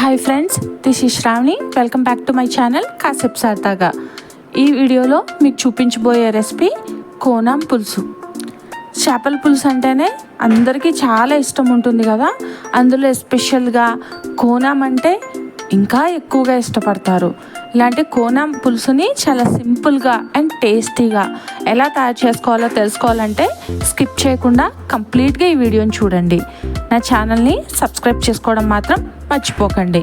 Hi friends this is Shravani welcome back to my channel కాసేపు సరదాగా ఈ వీడియోలో మీకు చూపించబోయే రెసిపీ కోనాం పులుసు చేపల పులుసు అంటేనే అందరికీ చాలా ఇష్టం ఉంటుంది కదా? అందులో ఎస్పెషల్గా కోనాం అంటే ఇంకా ఎక్కువగా ఇష్టపడతారు. ఇలాంటి కోనం పులుసుని చాలా సింపుల్గా అండ్ టేస్టీగా ఎలా తయారు చేసుకోవాలో తెలుసుకోవాలంటే స్కిప్ చేయకుండా కంప్లీట్గా ఈ వీడియోని చూడండి. నా ఛానల్ని సబ్స్క్రైబ్ చేసుకోవడం మాత్రం మర్చిపోకండి.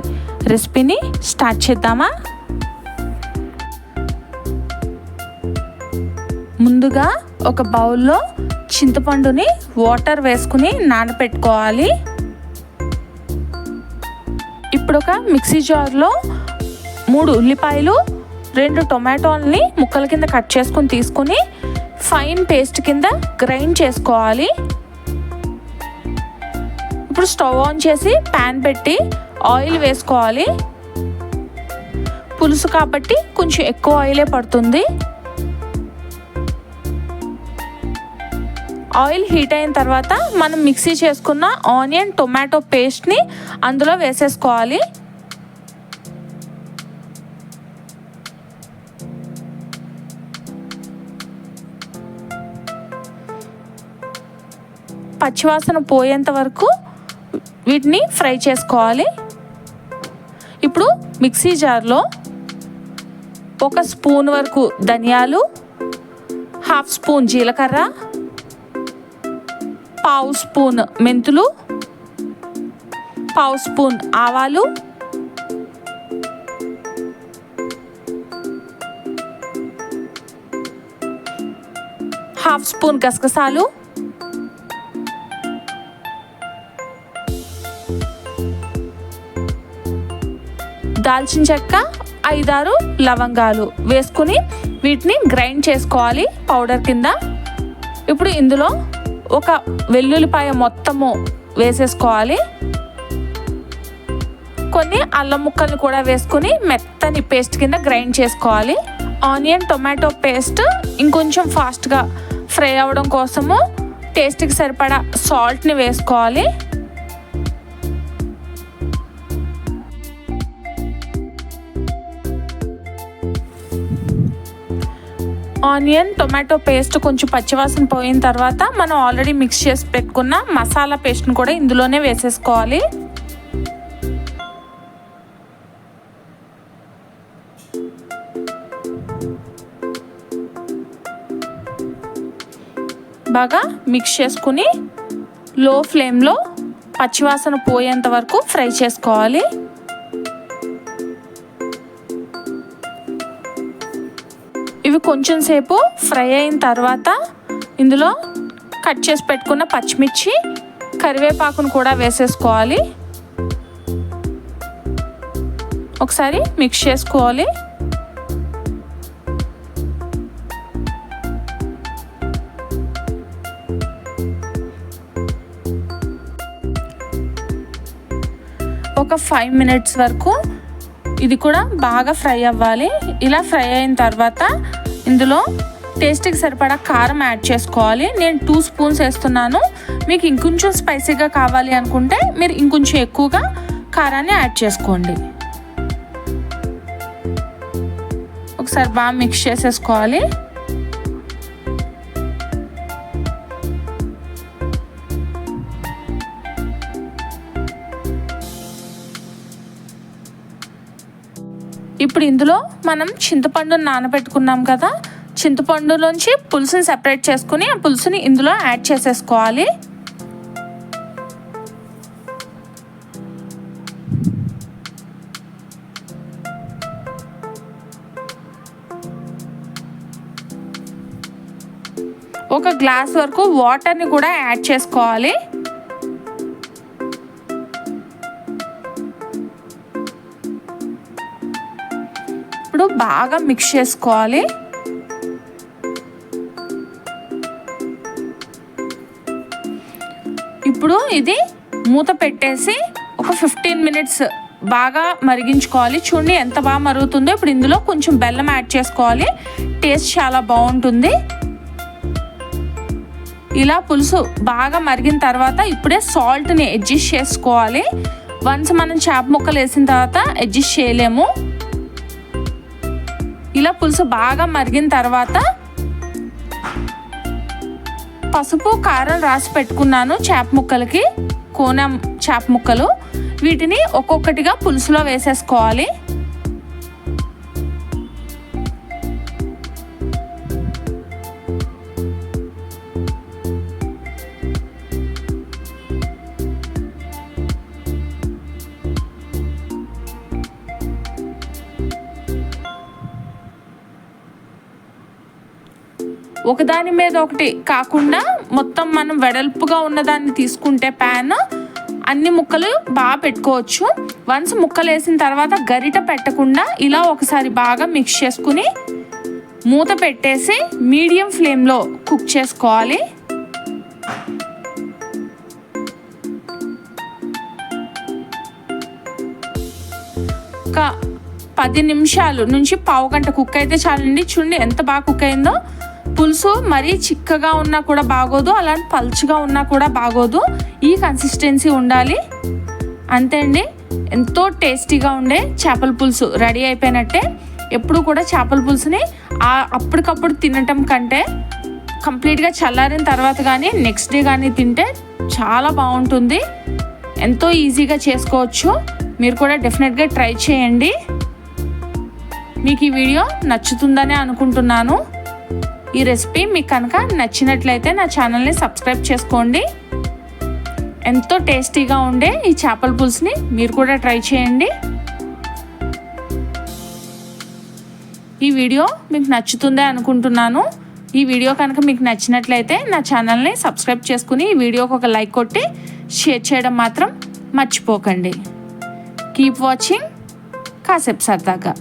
రెసిపీని స్టార్ట్ చేద్దామా? ముందుగా ఒక బౌల్లో చింతపండుని వాటర్ వేసుకుని నానబెట్టుకోవాలి ఇప్పుడు ఒక మిక్సీ జార్లో మూడు ఉల్లిపాయలు రెండు టొమాటోల్ని ముక్కల కింద కట్ చేసుకుని తీసుకుని ఫైన్ పేస్ట్ కింద గ్రైండ్ చేసుకోవాలి. ఇప్పుడు స్టవ్ ఆన్ చేసి ప్యాన్ పెట్టి ఆయిల్ వేసుకోవాలి. పులుసు కాబట్టి కొంచెం ఎక్కువ ఆయిలే పడుతుంది. ఆయిల్ హీట్ అయిన తర్వాత మనం మిక్సీ చేసుకున్న ఆనియన్ టొమాటో పేస్ట్ని అందులో వేసేసుకోవాలి. పచ్చివాసన పోయేంత వరకు వీటిని ఫ్రై చేసుకోవాలి. ఇప్పుడు మిక్సీ జార్లో ఒక స్పూన్ వరకు ధనియాలు హాఫ్ స్పూన్ జీలకర్ర పావు స్పూన్ మెంతులు పావు స్పూన్ ఆవాలు హాఫ్ స్పూన్ గసగసాలు దాల్చిన చెక్క ఐదారు లవంగాలు వేసుకుని వీటిని గ్రైండ్ చేసుకోవాలి పౌడర్ కింద. ఇప్పుడు ఇందులో ఒక వెల్లుల్లిపాయ మొత్తము వేసేసుకోవాలి. కొన్ని అల్లం ముక్కలు కూడా వేసుకుని మెత్తని పేస్ట్ కింద గ్రైండ్ చేసుకోవాలి. ఆనియన్ టొమాటో పేస్ట్ ఇంకొంచెం ఫాస్ట్గా ఫ్రై అవ్వడం కోసము టేస్ట్కి సరిపడా సాల్ట్ని వేసుకోవాలి. ఆనియన్ టొమాటో పేస్ట్ కొంచెం పచ్చివాసన పోయిన తర్వాత మనం ఆల్రెడీ మిక్స్ చేసి పెట్టుకున్న మసాలా పేస్ట్ని కూడా ఇందులోనే వేసేసుకోవాలి. బాగా మిక్స్ చేసుకుని లో ఫ్లేమ్లో పచ్చివాసన పోయేంత వరకు ఫ్రై చేసుకోవాలి. ఇవి కొంచెం సేపు ఫ్రై అయిన తర్వాత ఇందులో కట్ చేసి పెట్టుకున్న పచ్చిమిర్చి కరివేపాకును కూడా వేసేసుకోవాలి. ఒకసారి మిక్స్ చేసుకోవాలి. ఒక ఫైవ్ మినిట్స్ వరకు ఇది కూడా బాగా ఫ్రై అవ్వాలి. ఇలా ఫ్రై అయిన తర్వాత ఇందులో టేస్ట్కి సరిపడా కారం యాడ్ చేసుకోవాలి. నేను టూ స్పూన్స్ వేస్తున్నాను. మీకు ఇంకొంచెం స్పైసీగా కావాలి అనుకుంటే మీరు ఇంకొంచెం ఎక్కువగా కారాన్ని యాడ్ చేసుకోండి. ఒకసారి బాగా మిక్స్ చేసేసుకోవాలి. ఇప్పుడు ఇందులో మనం చింతపండుని నానబెట్టుకున్నాం కదా. చింతపండులోంచి పులుసుని సెపరేట్ చేసుకుని ఆ పులుసుని ఇందులో యాడ్ చేసేసుకోవాలి. ఒక గ్లాస్ వరకు వాటర్ని కూడా యాడ్ చేసుకోవాలి. ఇప్పుడు బాగా మిక్స్ చేసుకోవాలి. ఇప్పుడు ఇది మూత పెట్టేసి ఒక ఫిఫ్టీన్ మినిట్స్ బాగా మరిగించుకోవాలి. చూడండి ఎంత బాగా మరుగుతుందో. ఇప్పుడు ఇందులో కొంచెం బెల్లం యాడ్ చేసుకోవాలి. టేస్ట్ చాలా బాగుంటుంది. ఇలా పులుసు బాగా మరిగిన తర్వాత ఇప్పుడే సాల్ట్ని అడ్జస్ట్ చేసుకోవాలి. వన్స్ మనం చేప ముక్కలు వేసిన తర్వాత అడ్జస్ట్ చేయలేము. ఇలా పులుసు బాగా మరిగిన తర్వాత పసుపు కారం రాసి పెట్టుకున్నాను చేప ముక్కలకి కోనం చేప ముక్కలు. వీటిని ఒక్కొక్కటిగా పులుసులో వేసేసుకోవాలి. ఒకదాని మీద ఒకటి కాకుండా మొత్తం మనం వెడల్పుగా ఉన్నదాన్ని తీసుకుంటే ప్యాన్ అన్ని ముక్కలు బాగా పెట్టుకోవచ్చు. వన్స్ ముక్కలు వేసిన తర్వాత గరిట పెట్టకుండా ఇలా ఒకసారి బాగా మిక్స్ చేసుకుని మూత పెట్టేసి మీడియం ఫ్లేమ్లో కుక్ చేసుకోవాలి. ఒక పది నిమిషాలు నుంచి పావు గంట కుక్ అయితే చాలండి. చూడండి ఎంత బాగా కుక్ అయిందో. పులుసు మరీ చిక్కగా ఉన్నా కూడా బాగోదు అలాంటి పల్చగా ఉన్నా కూడా బాగోదు. ఈ కన్సిస్టెన్సీ ఉండాలి. అంతే అండి. ఎంతో టేస్టీగా ఉండే చేపల పులుసు రెడీ అయిపోయినట్టే. ఎప్పుడు కూడా చేపల పులుసుని అప్పటికప్పుడు తినటం కంటే కంప్లీట్గా చల్లారిన తర్వాత కానీ నెక్స్ట్ డే కానీ తింటే చాలా బాగుంటుంది. ఎంతో ఈజీగా చేసుకోవచ్చు. మీరు కూడా డెఫినెట్గా ట్రై చేయండి. మీకు ఈ వీడియో నచ్చుతుందని అనుకుంటున్నాను. ఈ రెసిపీ మీకు కనుక నచ్చినట్లయితే నా ఛానల్ని సబ్స్క్రైబ్ చేసుకోండి. ఎంతో టేస్టీగా ఉండే ఈ చేపల పులుసుని మీరు కూడా ట్రై చేయండి. ఈ వీడియో మీకు నచ్చుతుందే అనుకుంటున్నాను. ఈ వీడియో కనుక మీకు నచ్చినట్లయితే నా ఛానల్ని సబ్స్క్రైబ్ చేసుకుని ఈ వీడియోకి ఒక లైక్ కొట్టి షేర్ చేయడం మాత్రం మర్చిపోకండి. Keep watching. కాసేపు సరదాగా.